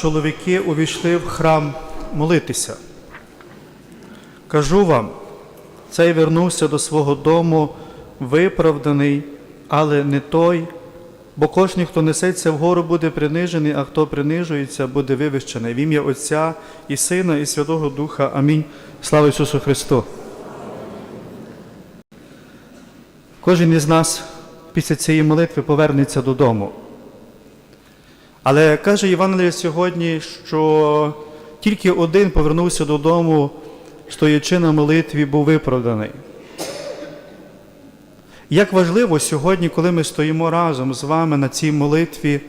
чоловіки увійшли в храм молитися. Кажу вам, цей вернувся до свого дому виправданий, але не той, бо кожен, хто несеться вгору, буде принижений, а хто принижується, буде вивищений. В ім'я Отця і Сина, і Святого Духа. Амінь. Слава Ісусу Христу. Кожен із нас після цієї молитви повернеться додому. Але каже Євангеліє сьогодні, що тільки один повернувся додому, стоячи на молитві, був виправданий. Як важливо сьогодні, коли ми стоїмо разом з вами на цій молитві,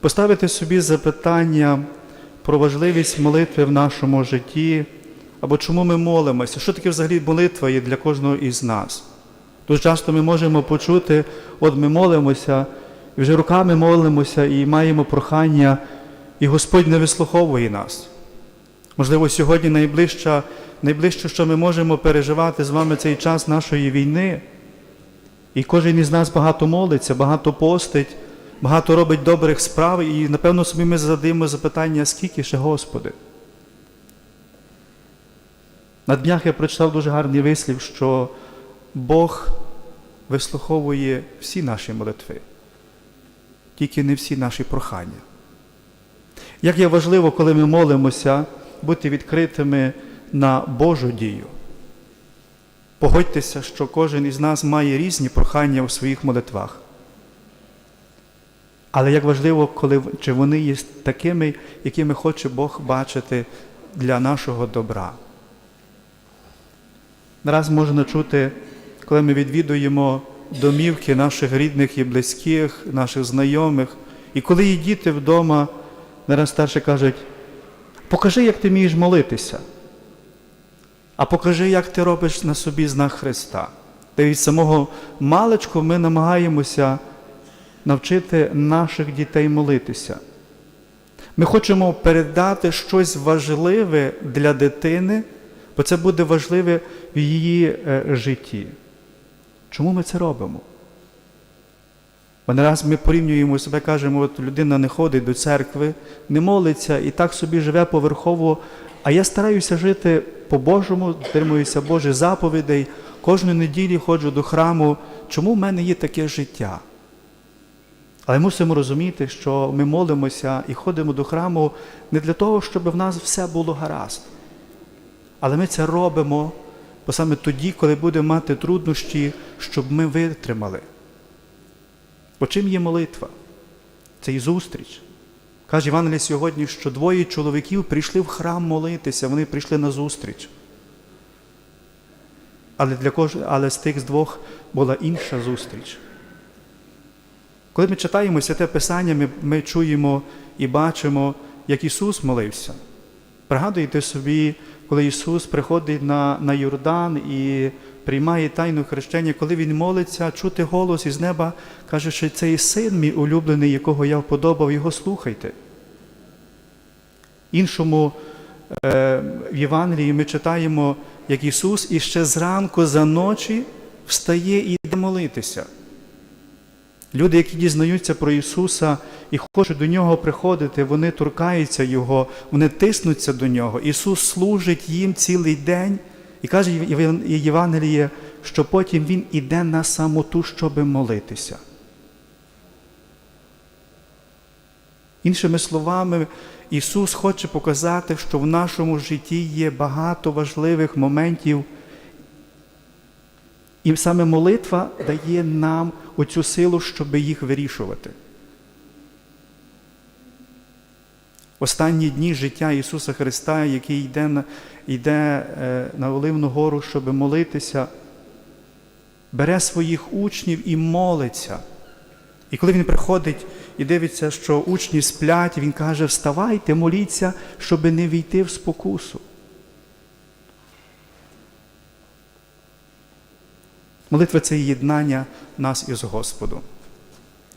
поставити собі запитання про важливість молитви в нашому житті, або чому ми молимося, що таке взагалі молитва є для кожного із нас. Дуже часто ми можемо почути, от ми молимося, і вже руками молимося і маємо прохання, і Господь не вислуховує нас. Можливо, сьогодні найближче, найближче, що ми можемо переживати з вами цей час нашої війни. І кожен із нас багато молиться, багато постить, багато робить добрих справ, і напевно собі ми задаємо запитання, скільки ще Господи. На днях я прочитав дуже гарний вислів, що Бог вислуховує всі наші молитви, тільки не всі наші прохання. Як є важливо, коли ми молимося, бути відкритими на Божу дію. Погодьтеся, що кожен із нас має різні прохання у своїх молитвах. Але як важливо, коли, чи вони є такими, якими хоче Бог бачити для нашого добра. Нараз можна чути, коли ми відвідуємо домівки наших рідних і близьких, наших знайомих, і коли є діти вдома, нараз старші кажуть, покажи, як ти вмієш молитися. А покажи, як ти робиш на собі знак Христа. Та від самого маличку ми намагаємося навчити наших дітей молитися. Ми хочемо передати щось важливе для дитини, бо це буде важливе в її е, житті. Чому ми це робимо? Бо не раз ми порівнюємо себе, кажемо, от людина не ходить до церкви, не молиться і так собі живе поверхово, а я стараюся жити по-божому, дотримуюся Божих заповідей, кожної неділі ходжу до храму. Чому в мене є таке життя? Але мусимо розуміти, що ми молимося і ходимо до храму не для того, щоб в нас все було гаразд. Але ми це робимо, бо саме тоді, коли будемо мати труднощі, щоб ми витримали. Бо чим є молитва? Це і зустріч. Каже Івангелій сьогодні, що двоє чоловіків прийшли в храм молитися, вони прийшли на зустріч. Але, для кож... Але з тих з двох була інша зустріч. Коли ми читаємо святе Писання, ми, ми чуємо і бачимо, як Ісус молився. Пригадуєте собі, коли Ісус приходить на, на Йордан і приймає тайну хрещення, коли Він молиться, чути голос із неба, каже, що це є син мій улюблений, якого я вподобав, його слухайте. Іншому е, в Євангелії ми читаємо, як Ісус іще зранку за ночі встає і йде молитися. Люди, які дізнаються про Ісуса і хочуть до Нього приходити, вони торкаються Його, вони тиснуться до Нього. Ісус служить їм цілий день і каже Євангеліє, що потім Він іде на самоту, щоби молитися. Іншими словами, Ісус хоче показати, що в нашому житті є багато важливих моментів. І саме молитва дає нам оцю силу, щоб їх вирішувати. Останні дні життя Ісуса Христа, який йде на, йде на Оливну гору, щоб молитися, бере своїх учнів і молиться. І коли він приходить і дивиться, що учні сплять, він каже: Вставайте, моліться, щоб не війти в спокусу. Молитва це єднання нас із Господом.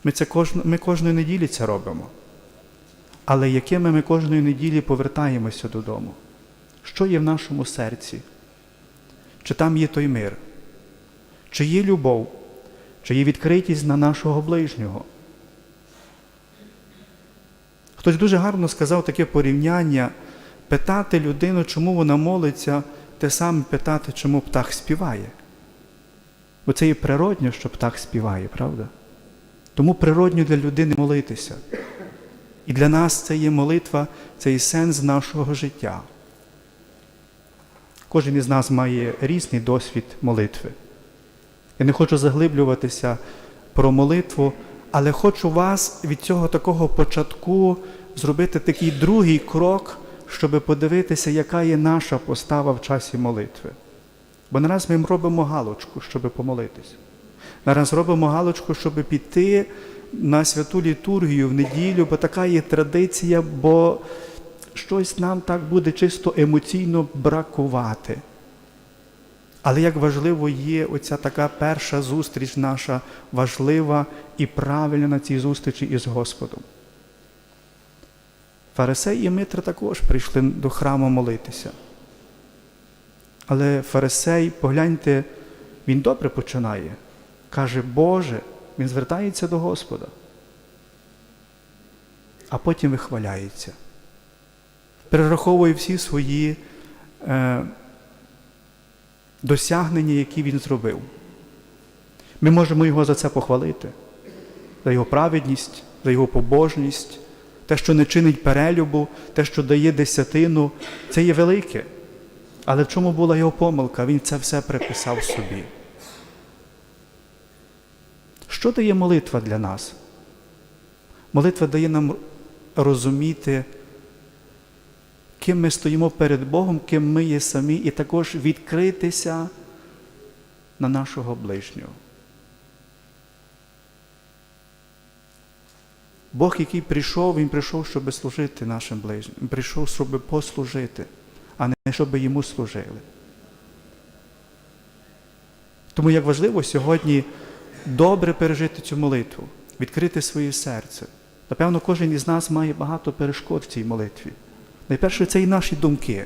Ми це кожну, ми кожної неділі це робимо. Але якими ми кожної неділі повертаємося додому? Що є в нашому серці? Чи там є той мир? Чи є любов? Чи є відкритість на нашого ближнього? Хтось дуже гарно сказав таке порівняння, питати людину, чому вона молиться, те саме питати, чому птах співає. Бо це і природньо, що птах співає, правда? Тому природньо для людини молитися. І для нас це є молитва, це і сенс нашого життя. Кожен із нас має різний досвід молитви. Я не хочу заглиблюватися про молитву, але хочу вас від цього такого початку зробити такий другий крок, щоб подивитися, яка є наша постава в часі молитви. Бо нараз ми робимо галочку, щоб помолитися. Нараз робимо галочку, щоб піти на святу літургію в неділю, бо така є традиція, бо щось нам так буде чисто емоційно бракувати. Але як важливо є оця така перша зустріч наша важлива і правильна на цій зустрічі із Господом. Фарисей і Митра також прийшли до храму молитися. Але Фарисей, погляньте, він добре починає. Каже, Боже, він звертається до Господа, а потім вихваляється. Перераховує всі свої е, досягнення, які він зробив. Ми можемо його за це похвалити, за його праведність, за його побожність, те, що не чинить перелюбу, те, що дає десятину, це є велике. Але в чому була його помилка? Він це все приписав собі. Що дає молитва для нас? Молитва дає нам розуміти, ким ми стоїмо перед Богом, ким ми є самі, і також відкритися на нашого ближнього. Бог, який прийшов, Він прийшов, щоб служити нашим ближнім. Прийшов, щоб послужити, а не щоб йому служили. Тому як важливо сьогодні добре пережити цю молитву, відкрити своє серце. Напевно, кожен із нас має багато перешкод в цій молитві. Найперше, це і наші думки.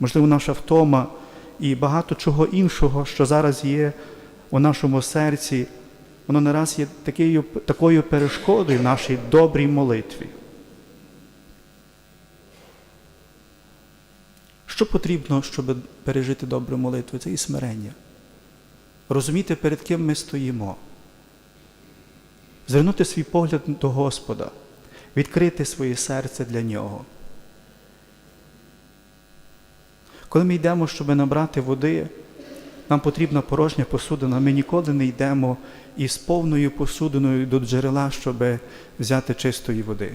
Можливо, наша втома і багато чого іншого, що зараз є у нашому серці, воно не раз є такою, такою перешкодою нашій добрій молитві. Що потрібно, щоб пережити добру молитву? Це і смирення. Розуміти, перед ким ми стоїмо. Звернути свій погляд до Господа, відкрити своє серце для Нього. Коли ми йдемо, щоб набрати води, нам потрібна порожня посудина. Ми ніколи не йдемо із повною посудиною до джерела, щоб взяти чистої води.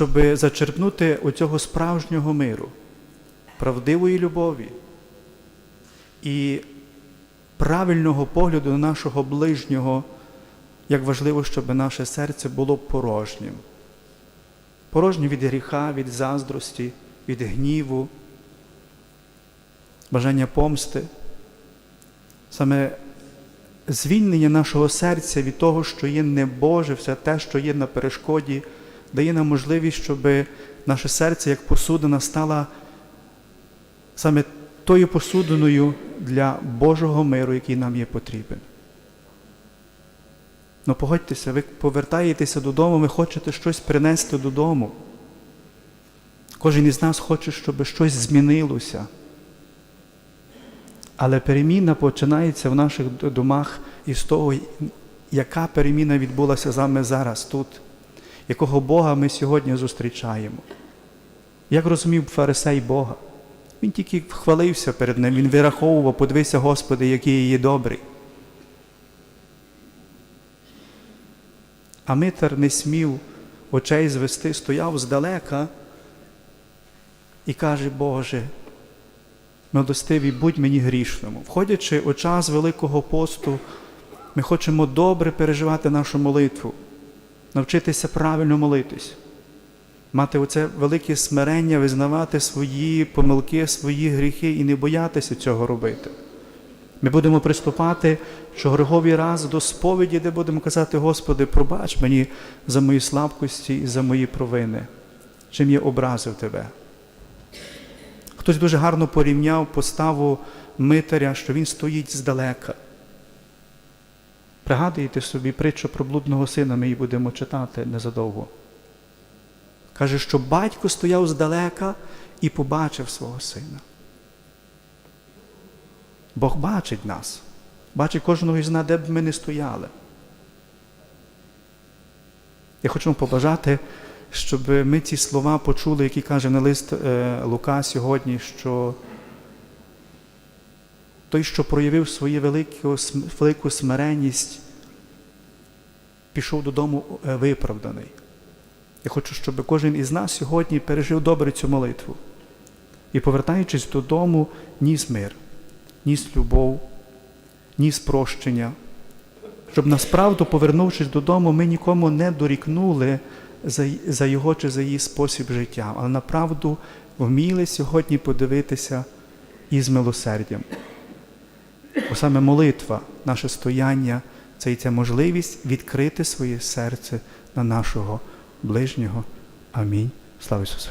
Щоб зачерпнути оцього справжнього миру, правдивої любові і правильного погляду на нашого ближнього, як важливо, щоб наше серце було порожнім. Порожнім від гріха, від заздрості, від гніву, бажання помсти. Саме звільнення нашого серця від того, що є небоже, все те, що є на перешкоді, дає нам можливість, щоб наше серце як посудина стала саме тою посудиною для Божого миру, який нам є потрібен. Ну погодьтеся, ви повертаєтеся додому, ви хочете щось принести додому. Кожен із нас хоче, щоб щось змінилося. Але переміна починається в наших домах із того, яка переміна відбулася саме зараз тут, якого Бога ми сьогодні зустрічаємо. Як розумів фарисей Бога? Він тільки хвалився перед ним, він вираховував, подивися, Господи, який є добрий. А Митер не смів очей звести, стояв здалека і каже, Боже, милостивий, будь мені грішному. Входячи у час Великого посту, ми хочемо добре переживати нашу молитву, навчитися правильно молитись, мати оце велике смирення, визнавати свої помилки, свої гріхи і не боятися цього робити. Ми будемо приступати щогриговий раз до сповіді, де будемо казати, Господи, пробач мені за мої слабкості і за мої провини, чим я образив Тебе. Хтось дуже гарно порівняв поставу Митаря, що він стоїть здалека. Пригадуєте собі притчу про блудного сина, ми її будемо читати незадовго. Каже, що батько стояв здалека і побачив свого сина. Бог бачить нас, бачить кожного із нас, де б ми не стояли. Я хочу вам побажати, щоб ми ці слова почули, які каже на лист е, Лука сьогодні, що той, що проявив свою велику, смиренність, пішов додому е, виправданий. Я хочу, щоб кожен із нас сьогодні пережив добре цю молитву. І повертаючись додому, ніс мир, ніс любов, ніс прощення. Щоб насправду, повернувшись додому, ми нікому не дорікнули за, за його чи за її спосіб життя, але направду вміли сьогодні подивитися із милосердям. Бо саме молитва, наше стояння це і ця можливість відкрити своє серце на нашого ближнього. Амінь. Слава Ісусу!